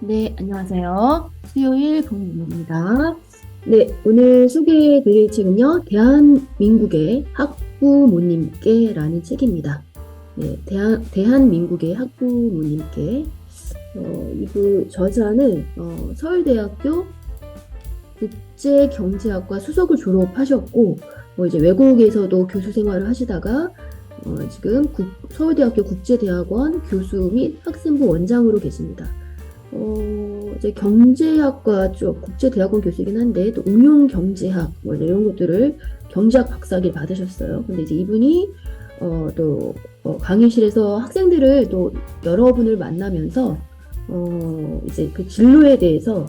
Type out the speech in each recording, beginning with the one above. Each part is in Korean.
네, 안녕하세요. 수요일 본문입니다. 네, 오늘 소개해 드릴 책은요, 대한민국의 학부모님께 라는 책입니다. 네, 대한, 대한민국의 학부모님께. 어, 이부 저자는 어, 서울대학교 국제경제학과 수석을 졸업하셨고, 뭐 이제 외국에서도 교수 생활을 하시다가 어, 지금 국- 서울대학교 국제대학원 교수 및 학생부 원장으로 계십니다. 어, 이제 경제학과 쪽 국제대학원 교수이긴 한데 또 응용 경제학 뭐 이런 것들을 경제학 박사학위를 받으셨어요. 근데 이제 이분이 어, 또 어, 강의실에서 학생들을 또 여러분을 만나면서 어, 이제 그 진로에 대해서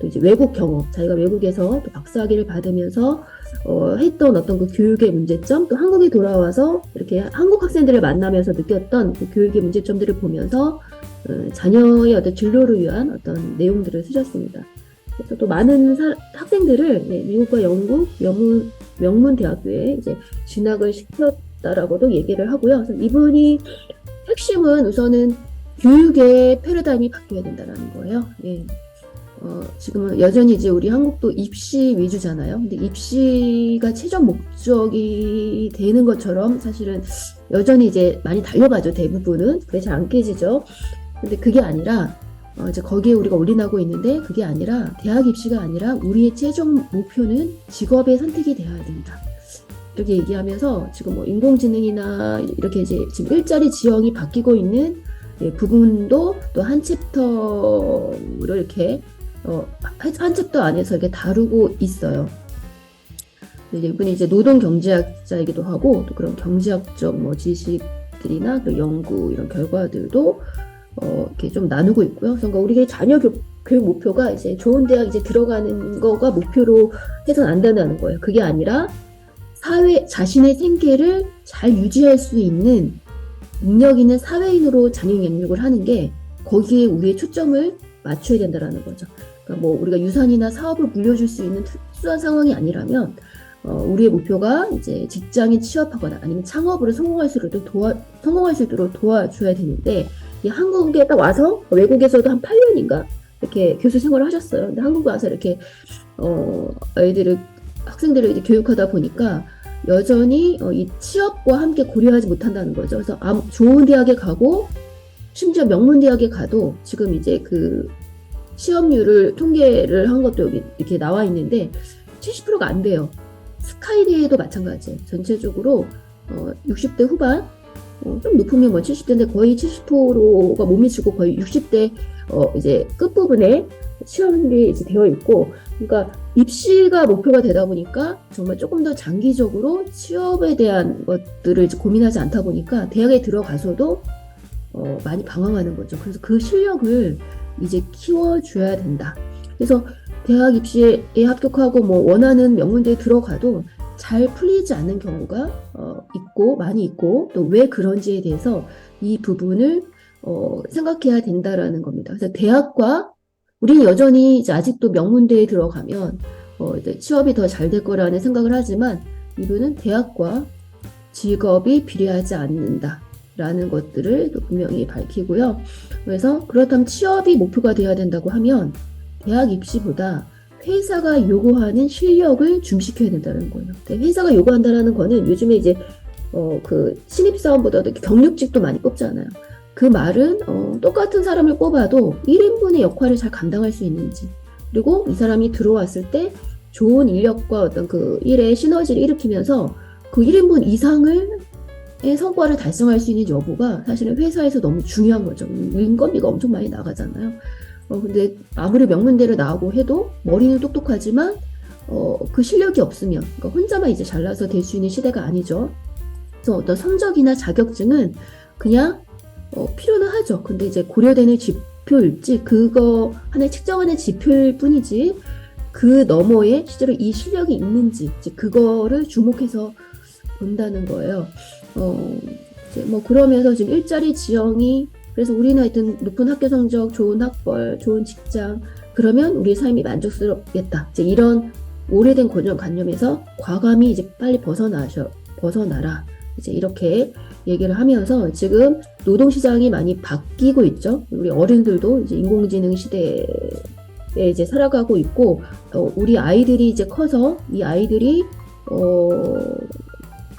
또 이제 외국 경험, 자기가 외국에서 또 박사학위를 받으면서 어, 했던 어떤 그 교육의 문제점, 또 한국에 돌아와서 이렇게 한국 학생들을 만나면서 느꼈던 그 교육의 문제점들을 보면서 어, 자녀의 어떤 진로를 위한 어떤 내용들을 쓰셨습니다. 그래서 또 많은 사- 학생들을 네, 미국과 영국 명문, 명문 대학교에 이제 진학을 시켰다라고도 얘기를 하고요. 이분이 핵심은 우선은 교육의 패러다임이 바뀌어야 된다라는 거예요. 예. 어, 지금은 여전히 이제 우리 한국도 입시 위주잖아요. 근데 입시가 최종 목적이 되는 것처럼 사실은 여전히 이제 많이 달려가죠. 대부분은. 잘안 깨지죠. 근데 그게 아니라 어, 이제 거기에 우리가 올인하고 있는데 그게 아니라 대학 입시가 아니라 우리의 최종 목표는 직업의 선택이 되어야 된다. 이렇게 얘기하면서 지금 뭐 인공지능이나 이렇게 이제 지금 일자리 지형이 바뀌고 있는 예, 부분도 또 한 챕터를 이렇게 어, 한, 한 챕터 안에서 이렇게 다루고 있어요. 이분이 이제 노동 경제학자이기도 하고 또 그런 경제학적 뭐 지식들이나 그 연구 이런 결과들도 어, 이렇게 좀 나누고 있고요. 그러니까 우리의 자녀 교, 교육 목표가 이제 좋은 대학 이제 들어가는 거가 목표로 해서는 안 된다는 거예요. 그게 아니라 사회 자신의 생계를 잘 유지할 수 있는 능력 있는 사회인으로 자녀 양육을 하는 게 거기에 우리의 초점을 맞춰야 된다라는 거죠. 그러니까 뭐 우리가 유산이나 사업을 물려줄 수 있는 특수한 상황이 아니라면 어, 우리의 목표가 이제 직장에 취업하거나 아니면 창업으로 성공할 수 있도록 도와 성공할 수 있도록 도와줘야 되는데 이 한국에 딱 와서 외국에서도 한 8년인가 이렇게 교수 생활을 하셨어요. 근데 한국에 와서 이렇게 어, 아이들을 학생들을 이제 교육하다 보니까 여전히 어, 이 취업과 함께 고려하지 못한다는 거죠. 그래서 아무, 좋은 대학에 가고 심지어 명문 대학에 가도 지금 이제 그 시험률을 통계를 한 것도 여기 이렇게 나와 있는데 70%가 안 돼요. 스카이대에도 마찬가지예요. 전체적으로 어, 60대 후반 어, 좀 높으면 뭐 70대인데 거의 70%가 못 미치고 거의 60대 어, 이제 끝부분에 시험이 이제 되어 있고 그러니까 입시가 목표가 되다 보니까 정말 조금 더 장기적으로 취업에 대한 것들을 이제 고민하지 않다 보니까 대학에 들어가서도 어, 많이 방황하는 거죠. 그래서 그 실력을 이제 키워줘야 된다. 그래서 대학 입시에 합격하고 뭐 원하는 명문대에 들어가도 잘 풀리지 않는 경우가 어, 있고 많이 있고 또 왜 그런지에 대해서 이 부분을 어, 생각해야 된다라는 겁니다. 그래서 대학과 우리는 여전히 이제 아직도 명문대에 들어가면 어, 취업이 더 잘 될 거라는 생각을 하지만 이분은 대학과 직업이 비례하지 않는다 라는 것들을 또 분명히 밝히고요. 그래서 그렇다면 취업이 목표가 되어야 된다고 하면 대학 입시보다 회사가 요구하는 실력을 중시켜야 된다는 거예요. 회사가 요구한다는 거는 요즘에 이제 어, 그 신입사원보다도 경력직도 많이 뽑잖아요. 그 말은 어, 똑같은 사람을 뽑아도 1인분의 역할을 잘 감당할 수 있는지 그리고 이 사람이 들어왔을 때 좋은 인력과 어떤 그 일의 시너지를 일으키면서 그 1인분 이상을 의 성과를 달성할 수 있는 여부가 사실은 회사에서 너무 중요한 거죠. 인건비가 엄청 많이 나가잖아요. 어, 근데 아무리 명문대를 나오고 해도 머리는 똑똑하지만 어, 그 실력이 없으면 그러니까 혼자만 이제 잘나서 될 수 있는 시대가 아니죠. 그래서 어떤 성적이나 자격증은 그냥 어, 필요는 하죠. 근데 이제 고려되는 지표일지 그거 하나의 측정하는 지표일 뿐이지 그 너머에 실제로 이 실력이 있는지 그거를 주목해서 본다는 거예요. 어, 뭐 그러면서 지금 일자리 지형이 그래서 우리는 하여튼 높은 학교 성적, 좋은 학벌, 좋은 직장 그러면 우리의 삶이 만족스럽겠다. 이제 이런 오래된 고정관념에서 과감히 이제 빨리 벗어나셔 벗어나라. 이제 이렇게 얘기를 하면서 지금 노동시장이 많이 바뀌고 있죠. 우리 어른들도 이제 인공지능 시대에 이제 살아가고 있고, 어, 우리 아이들이 이제 커서 이 아이들이, 어,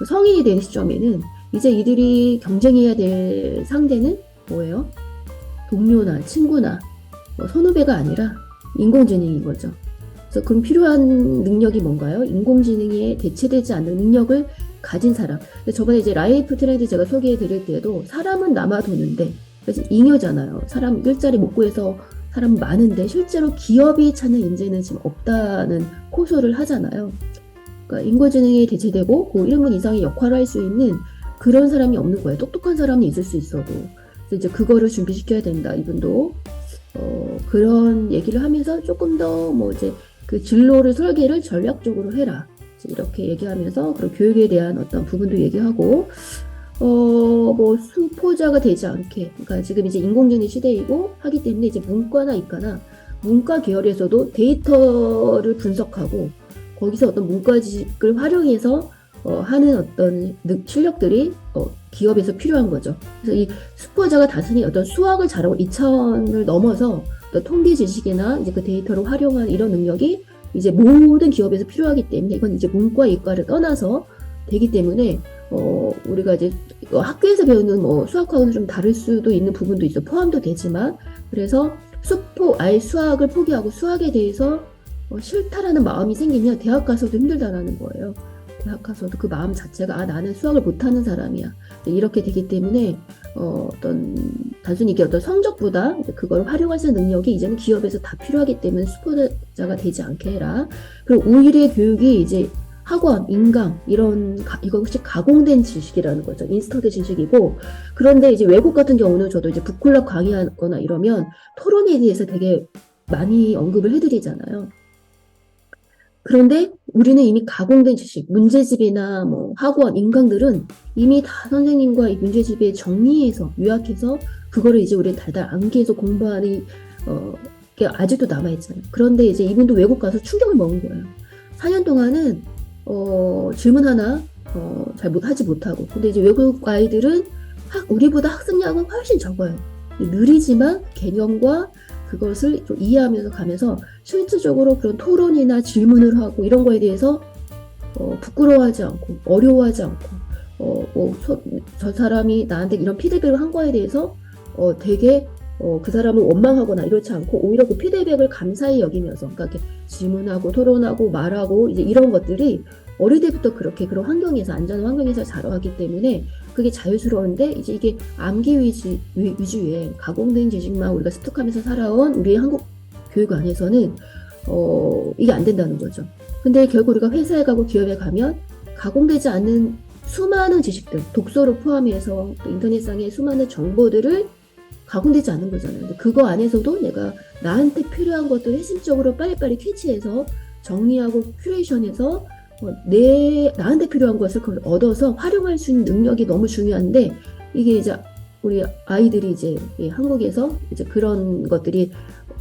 성인이 되는 시점에는 이제 이들이 경쟁해야 될 상대는 뭐예요? 동료나 친구나 뭐 선후배가 아니라 인공지능인 거죠. 그래서 그럼 필요한 능력이 뭔가요? 인공지능에 대체되지 않는 능력을 가진 사람. 근데 저번에 이제 라이프 트렌드 제가 소개해 드릴 때도 사람은 남아도는데 그래서 잉여잖아요. 사람 일자리 못 구해서 사람 많은데 실제로 기업이 찾는 인재는 지금 없다는 호소를 하잖아요. 그러니까 인공지능에 대체되고 그 1분 이상의 역할을 할 수 있는 그런 사람이 없는 거예요. 똑똑한 사람이 있을 수 있어도. 그래서 이제 그거를 준비시켜야 된다. 이분도 어, 그런 얘기를 하면서 조금 더 뭐 이제 그 진로를 설계를 전략적으로 해라. 이렇게 얘기하면서 그리고 교육에 대한 어떤 부분도 얘기하고 어뭐 수포자가 되지 않게 그러니까 지금 이제 인공지능 시대이고 하기 때문에 이제 문과나 이과나 문과 계열에서도 데이터를 분석하고 거기서 어떤 문과 지식을 활용해서 어, 하는 어떤 능- 실력들이 어, 기업에서 필요한 거죠. 그래서 이 수포자가 단순히 어떤 수학을 잘하고 이 차원을 넘어서 통계 지식이나 이제 그 데이터를 활용한 이런 능력이 이제 모든 기업에서 필요하기 때문에 이건 이제 문과 이과를 떠나서 되기 때문에 어, 우리가 이제 어, 학교에서 배우는 뭐 수학하고는 좀 다를 수도 있는 부분도 있어 포함도 되지만 그래서 수포 아예 수학을 포기하고 수학에 대해서 어, 싫다라는 마음이 생기면 대학 가서도 힘들다라는 거예요. 대학 가서도 그 마음 자체가 아 나는 수학을 못하는 사람이야 이렇게 되기 때문에 어, 어떤 단순히 이게 어떤 성적보다 그걸 활용할 수 있는 능력이 이제는 기업에서 다 필요하기 때문에 수포자가 되지 않게 해라. 그리고 우일의 교육이 이제 학원, 인강 이런 가, 이거 혹시 가공된 지식이라는 거죠. 인스턴트 지식이고 그런데 이제 외국 같은 경우는 저도 이제 북클럽 강의하거나 이러면 토론에 대해서 되게 많이 언급을 해드리잖아요. 그런데 우리는 이미 가공된 지식, 문제집이나 뭐 학원, 인강들은 이미 다 선생님과 이 문제집에 정리해서 요약해서 그거를 이제 우리는 달달 암기해서 공부하는 어, 게 아직도 남아 있잖아요. 그런데 이제 이분도 외국 가서 충격을 먹은 거예요. 4년 동안은 어, 질문 하나 어, 잘 못하지 못하고 근데 이제 외국 아이들은 학, 우리보다 학습량은 훨씬 적어요. 느리지만 개념과 그것을 좀 이해하면서 가면서 실질적으로 그런 토론이나 질문을 하고 이런 거에 대해서 어, 부끄러워하지 않고 어려워하지 않고 어, 뭐, 소, 저 사람이 나한테 이런 피드백을 한 거에 대해서 어, 되게 어, 그 사람을 원망하거나 이렇지 않고 오히려 그 피드백을 감사히 여기면서 그러니까 이렇게 질문하고 토론하고 말하고 이제 이런 것들이 어릴 때부터 그렇게 그런 환경에서 안전한 환경에서 자라왔기 때문에 그게 자유스러운데 이제 이게 암기 위주, 위- 위주의 가공된 지식만 우리가 습득하면서 살아온 우리 한국 교육 안에서는 어, 이게 안 된다는 거죠. 근데 결국 우리가 회사에 가고 기업에 가면 가공되지 않는 수많은 지식들, 독서를 포함해서 또 인터넷상의 수많은 정보들을 가공되지 않는 거잖아요. 근데 그거 안에서도 내가 나한테 필요한 것들 핵심적으로 빨리빨리 캐치해서 정리하고 큐레이션해서 어, 내 나한테 필요한 것을 그걸 얻어서 활용할 수 있는 능력이 너무 중요한데 이게 이제 우리 아이들이 이제 이 한국에서 이제 그런 것들이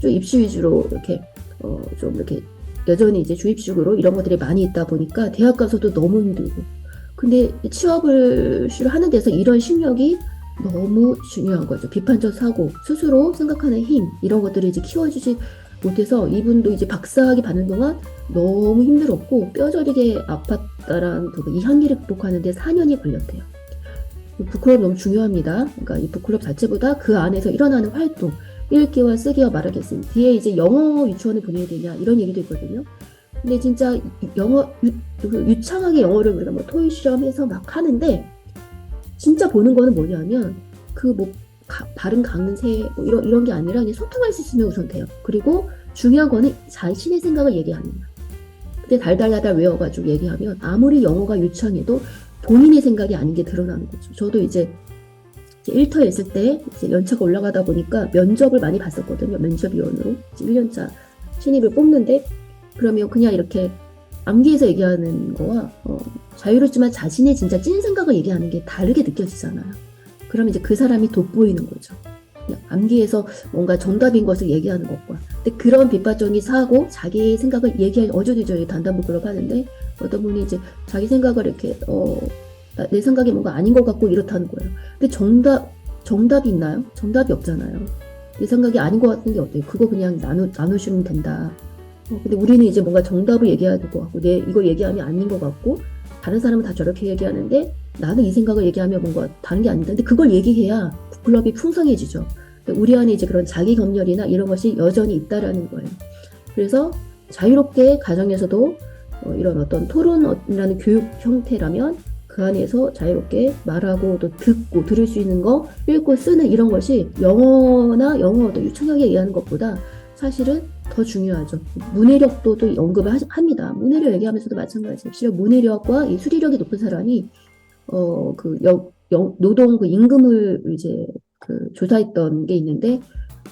좀 입시 위주로 이렇게 어, 좀 이렇게 여전히 이제 주입식으로 이런 것들이 많이 있다 보니까 대학 가서도 너무 힘들고 근데 취업을 하는 데서 이런 실력이 너무 중요한 거죠. 비판적 사고, 스스로 생각하는 힘 이런 것들을 이제 키워주지 못해서 이분도 이제 박사학위 받는 동안 너무 힘들었고 뼈저리게 아팠다라는 그 이한기를 극복하는데 4년이 걸렸대요. 북클럽 너무 중요합니다. 그러니까 이 북클럽 자체보다 그 안에서 일어나는 활동, 읽기와 쓰기와 쓰기 뒤에 이제 영어 유치원을 보내야 되냐 이런 얘기도 있거든요. 근데 진짜 영어 유, 그 유창하게 영어를 우리가 뭐 토익 시험해서 막 하는데 진짜 보는 거는 뭐냐면 그 뭐 발음 강세 뭐 이런 이런 게 아니라 그냥 소통할 수 있으면 우선 돼요. 그리고 중요한 거는 자신의 생각을 얘기하는 거야. 근데 달달달달 외워가지고 얘기하면 아무리 영어가 유창해도 본인의 생각이 아닌 게 드러나는 거죠. 저도 이제 1터에 있을 때 연차가 올라가다 보니까 면접을 많이 봤었거든요. 면접위원으로. 이제 1년차 신입을 뽑는데 그러면 그냥 이렇게 암기해서 얘기하는 거와 어, 자유롭지만 자신의 진짜 찐 생각을 얘기하는 게 다르게 느껴지잖아요. 그러면 이제 그 사람이 돋보이는 거죠. 암기해서 뭔가 정답인 것을 얘기하는 것과. 근데 그런 비판적인 사고, 자기 생각을 얘기할 어저도 저희 단단부 클럽 하는데 어떤 분이 이제 자기 생각을 이렇게 어 나- 내 생각에 뭔가 아닌 것 같고 이렇다는 거예요. 근데 정답 정답이 있나요? 정답이 없잖아요. 내 생각이 아닌 것 같은 게 어때요? 그거 그냥 나누 나누시면 된다. 어, 근데 우리는 이제 뭔가 정답을 얘기해야 될 것 같고, 내 이거 얘기하면 아닌 것 같고, 다른 사람은 다 저렇게 얘기하는데 나는 이 생각을 얘기하면 뭔가 다른 게 아닌데, 근데 그걸 얘기해야 북클럽이 풍성해지죠. 근데 우리 안에 이제 그런 자기 검열이나 이런 것이 여전히 있다라는 거예요. 그래서 자유롭게 가정에서도 어, 이런 어떤 토론이라는 교육 형태라면 그 안에서 자유롭게 말하고 또 듣고 들을 수 있는 거 읽고 쓰는 이런 것이 영어나 영어 또 유창하게 얘기하는 것보다 사실은 더 중요하죠. 문해력도 또 언급을 하- 합니다. 문해력 얘기하면서도 마찬가지예요. 실은 문해력과 이 수리력이 높은 사람이 어그 노동 그 임금을 이제 그 조사했던 게 있는데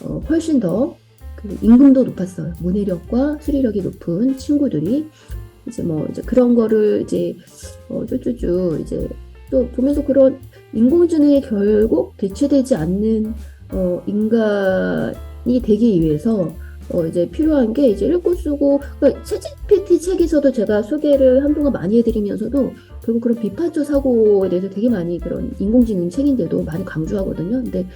어 훨씬 더 그 임금도 높았어요. 문해력과 수리력이 높은 친구들이 이제 뭐 이제 그런 거를 이제 어 쭈쭈쭈 이제 또 보면서 그런 인공지능이 결국 대체되지 않는 어 인간이 되기 위해서 어 이제 필요한 게 이제 읽고 쓰고 그러니까 챗GPT 책에서도 제가 소개를 한동안 많이 해드리면서도 결국 그런 비판적 사고에 대해서 되게 많이 그런 인공지능 책인데도 많이 강조하거든요. 근데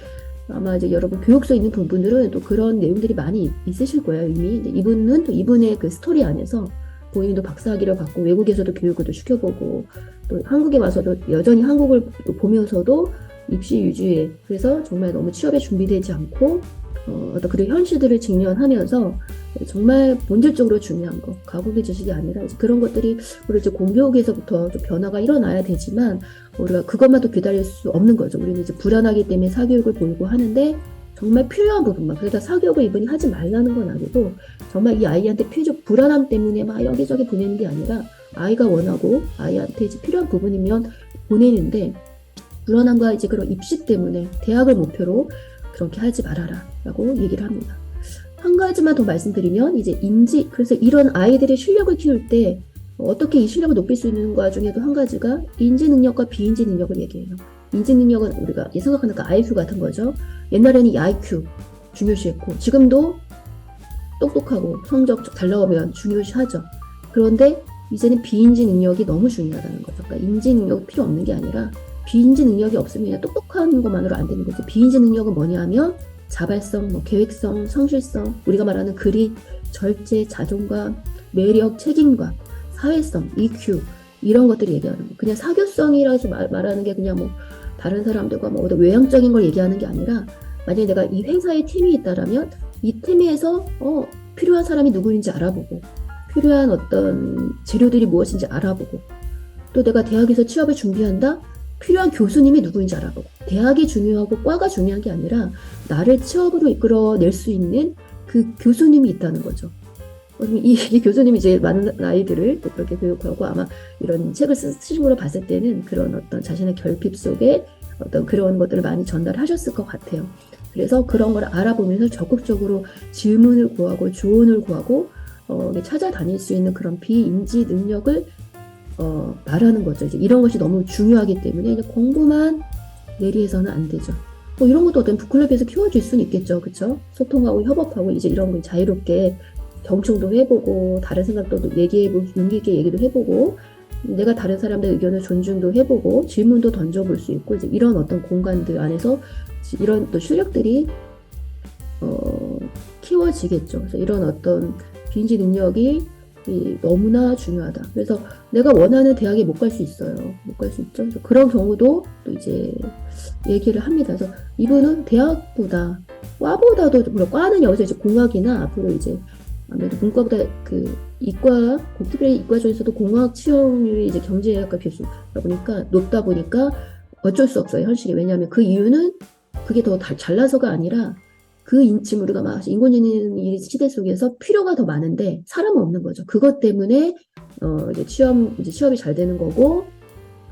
아마 이제 여러분 교육서 있는 분들은 또 그런 내용들이 많이 있으실 거예요 이미. 이분은 또 이분의 그 스토리 안에서 본인도 박사학위를 받고 외국에서도 교육을 또 시켜보고 또 한국에 와서도 여전히 한국을 보면서도 입시 유지에 그래서 정말 너무 취업에 준비되지 않고 어, 어떤 그런 현실들을 직면하면서 정말 본질적으로 중요한 거 가공의 지식이 아니라 그런 것들이 우리 이제 공교육에서부터 좀 변화가 일어나야 되지만 우리가 그것만 또 기다릴 수 없는 거죠. 우리는 이제 불안하기 때문에 사교육을 보이고 하는데 정말 필요한 부분만 그러다 사교육을 이분이 하지 말라는 건 아니고 정말 이 아이한테 필요 불안함 때문에 막 여기저기 보내는 게 아니라 아이가 원하고 아이한테 이제 필요한 부분이면 보내는데 불안함과 이제 그런 입시 때문에 대학을 목표로 그렇게 하지 말아라 라고 얘기를 합니다. 한 가지만 더 말씀드리면 이제 인지 그래서 이런 아이들의 실력을 키울 때 어떻게 이 실력을 높일 수 있는가 중에도 한 가지가 인지 능력과 비인지 능력을 얘기해요. 인지 능력은 우리가 생각하는 그 IQ 같은 거죠. 옛날에는 이 IQ 중요시했고 지금도 똑똑하고 성적 잘 나오면 중요시하죠. 그런데 이제는 비인지 능력이 너무 중요하다는 거죠. 그러니까 인지 능력이 필요 없는 게 아니라 비인지 능력이 없으면 똑똑한 것만으로 안 되는 거죠. 비인지 능력은 뭐냐 하면 자발성, 뭐 계획성, 성실성, 우리가 말하는 그리, 절제, 자존감, 매력, 책임감, 사회성, EQ 이런 것들을 얘기하는 거. 그냥 사교성이라고 말, 말하는 게 그냥 뭐 다른 사람들과 뭐 어떤 외향적인 걸 얘기하는 게 아니라 만약에 내가 이 회사에 팀이 있다라면 이 팀에서 어, 필요한 사람이 누구인지 알아보고 필요한 어떤 재료들이 무엇인지 알아보고 또 내가 대학에서 취업을 준비한다 필요한 교수님이 누구인지 알아보고 대학이 중요하고 과가 중요한 게 아니라 나를 취업으로 이끌어낼 수 있는 그 교수님이 있다는 거죠. 이, 이 교수님이 이제 많은 아이들을 또 그렇게 교육하고 아마 이런 책을 쓰- 쓰신 걸로 봤을 때는 그런 어떤 자신의 결핍 속에 어떤 그런 것들을 많이 전달하셨을 것 같아요. 그래서 그런 걸 알아보면서 적극적으로 질문을 구하고 조언을 구하고 어, 찾아다닐 수 있는 그런 비인지 능력을 어, 말하는 거죠. 이제 이런 것이 너무 중요하기 때문에 이제 공부만 내리해서는 안 되죠. 뭐 이런 것도 어떤 북클럽에서 키워줄 수는 있겠죠. 그쵸? 소통하고 협업하고 이제 이런 걸 자유롭게 경청도 해보고 다른 생각도 얘기해보고 용기 있게 얘기도 해보고 내가 다른 사람들 의견을 존중도 해보고 질문도 던져볼 수 있고 이제 이런 어떤 공간들 안에서 이런 또 실력들이 어, 키워지겠죠. 그래서 이런 어떤 비인지 능력이 이 너무나 중요하다. 그래서 내가 원하는 대학에 못 갈 수 있어요. 못 갈 수 있죠. 그래서 그런 경우도 또 이제 얘기를 합니다. 그래서 이분은 대학보다 과보다도 물론 과는 여기서 이제 공학이나 앞으로 이제 아무래도 문과보다 그 이과 고특별히 이과 중에서도 공학 취업률이 이제 경제학과 교수다 보니까 높다 보니까 어쩔 수 없어요 현실이 왜냐하면 그 이유는 그게 더 다- 잘나서가 아니라 그 인- 지금 우리가 막 인공지능 이 시대 속에서 필요가 더 많은데 사람은 없는 거죠. 그것 때문에 어 이제 취업 이제 취업이 잘 되는 거고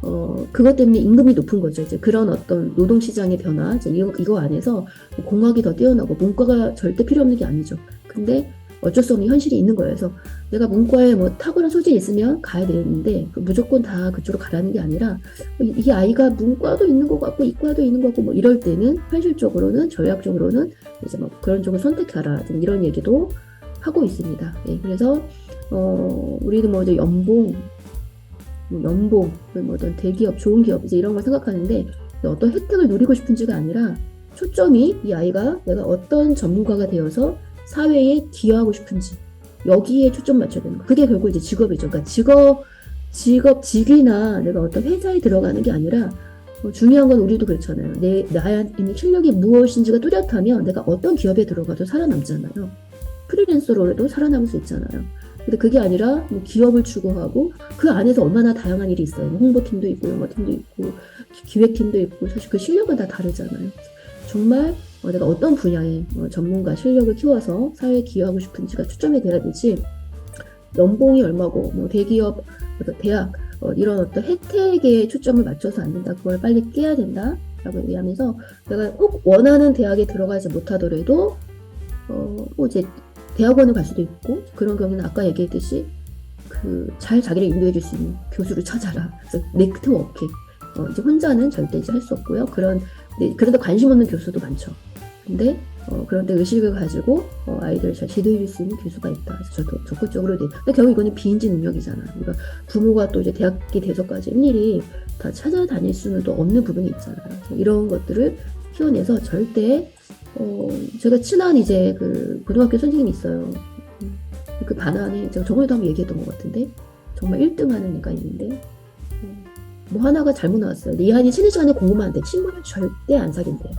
어 그것 때문에 임금이 높은 거죠. 이제 그런 어떤 노동 시장의 변화 이제 이거, 이거 안에서 공학이 더 뛰어나고 문과가 절대 필요 없는 게 아니죠. 근데 어쩔 수 없는 현실이 있는 거예요. 그래서 내가 문과에 뭐 탁월한 소질이 있으면 가야 되는데 그 무조건 다 그쪽으로 가라는 게 아니라 이, 이 아이가 문과도 있는 것 같고 이과도 있는 것 같고 뭐 이럴 때는 현실적으로는 전략적으로는 이제 뭐 그런 쪽을 선택하라 좀 이런 얘기도 하고 있습니다. 예, 그래서 어 우리는 뭐 이제 연봉 뭐 연봉, 뭐 어떤 대기업, 좋은 기업 이제 이런 걸 생각하는데 어떤 혜택을 누리고 싶은지가 아니라 초점이 이 아이가 내가 어떤 전문가가 되어서 사회에 기여하고 싶은지 여기에 초점 맞춰야 되는 거. 그게 결국 이제 직업이죠. 그러니까 직업, 직업, 직위나 내가 어떤 회사에 들어가는 게 아니라 뭐 중요한 건 우리도 그렇잖아요. 내, 나의 있는 실력이 무엇인지가 뚜렷하면 내가 어떤 기업에 들어가도 살아남잖아요. 프리랜서로라도 살아남을 수 있잖아요. 근데 그게 아니라 뭐 기업을 추구하고 그 안에서 얼마나 다양한 일이 있어요. 뭐 홍보팀도 있고 영어팀도 있고 기- 기획팀도 있고 사실 그 실력은 다 다르잖아요. 정말 어, 내가 어떤 분야의 어, 전문가 실력을 키워서 사회에 기여하고 싶은지가 초점이 돼야 되지 연봉이 얼마고 뭐 대기업 어떤 대학 어, 이런 어떤 혜택에 초점을 맞춰서 안 된다 그걸 빨리 깨야 된다 라고 얘기하면서 내가 꼭 원하는 대학에 들어가지 못하더라도 어, 뭐 이제 대학원을 갈 수도 있고 그런 경우는 아까 얘기했듯이 그 잘 자기를 인도해 줄 수 있는 교수를 찾아라. 그래서 네트워킹 어, 이제 혼자는 절대 이제 할 수 없고요. 그런 네, 그런데 관심 없는 교수도 많죠. 근데 어, 그런데 의식을 가지고 어, 아이들을 잘 지도해 줄 수 있는 교수가 있다. 그래서 저도 적극적으로 돼. 근데 결국 이거는 비인지 능력이잖아요. 그러니까 부모가 또 이제 대학기 돼서까지 일일이 다 찾아다닐 수는 또 없는 부분이 있잖아요. 그래서 이런 것들을 키워내서 절대 어, 제가 친한 이제 그 고등학교 선생님이 있어요. 음, 그 반 안에 제가 저번에도 한번 얘기했던 것 같은데 정말 1등 하는 애가 있는데 어, 뭐 하나가 잘못 나왔어요. 이 한이 쉬는 시간에 공부만 한대. 친구는 절대 안 사귄대요.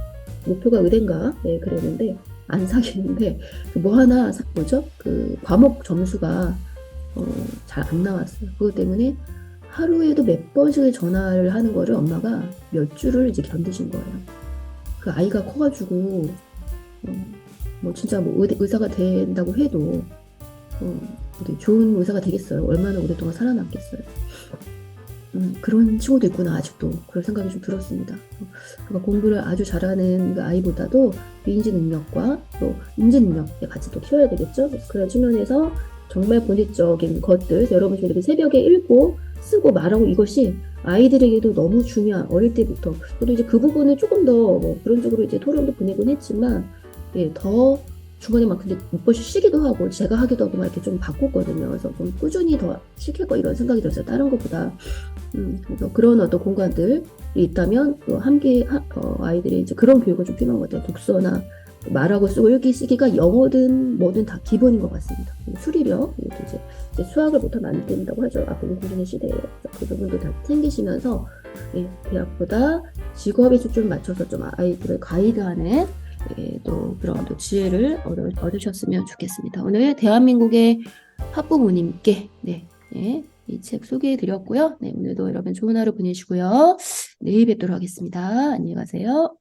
목표가 의대인가? 네, 그랬는데 안 사귀는데 그뭐 하나 사- 뭐죠? 그 과목 점수가 어, 잘 안 나왔어요. 그것 때문에 하루에도 몇 번씩 전화를 하는 거를 엄마가 몇 주를 이제 견디신 거예요. 그 아이가 커가지고 어, 뭐 진짜 뭐 의대, 의사가 된다고 해도 어, 좋은 의사가 되겠어요. 얼마나 오랫동안 살아남겠어요. 음, 그런 친구도 있구나 아직도 그런 생각이 좀 들었습니다. 어, 그러니까 공부를 아주 잘하는 그 아이보다도 인지 능력과 또 인지 능력에 같이 또 키워야 되겠죠. 그런 측면에서 정말 본질적인 것들 여러분 이렇게 새벽에 읽고 쓰고 말하고 이것이 아이들에게도 너무 중요한 어릴 때부터 저도 이제 그 부분을 조금 더 뭐 그런 쪽으로 이제 토론도 보내곤 했지만 예, 더 중간에 막 근데 몇 번씩 쉬기도 하고 제가 하기도 하고 막 이렇게 좀 바꿨거든요. 그래서 좀 꾸준히 더 시킬 거 이런 생각이 들었어요. 다른 것보다 음, 그래서 그런 어떤 공간들이 있다면 또 함께 하- 어, 아이들이 이제 그런 교육을 좀 필요한 것 같아요. 독서나 말하고 쓰고 읽기 쓰기가 영어든 뭐든 다 기본인 것 같습니다. 수리력 이것도 이제, 이제 수학을 못하면 안 된다고 하죠. 앞으로 공부하는 시대에 그래서 그 부분도 다 챙기시면서 예, 대학보다 직업에 초점 맞춰서 좀 아이들을 가이드하는 예, 또 그런 또 지혜를 얻으, 얻으셨으면 좋겠습니다. 오늘 대한민국의 학부모님께 네, 예, 이책 소개해 드렸고요. 네, 오늘도 여러분 좋은 하루 보내시고요. 내일 뵙도록 하겠습니다. 안녕히 가세요.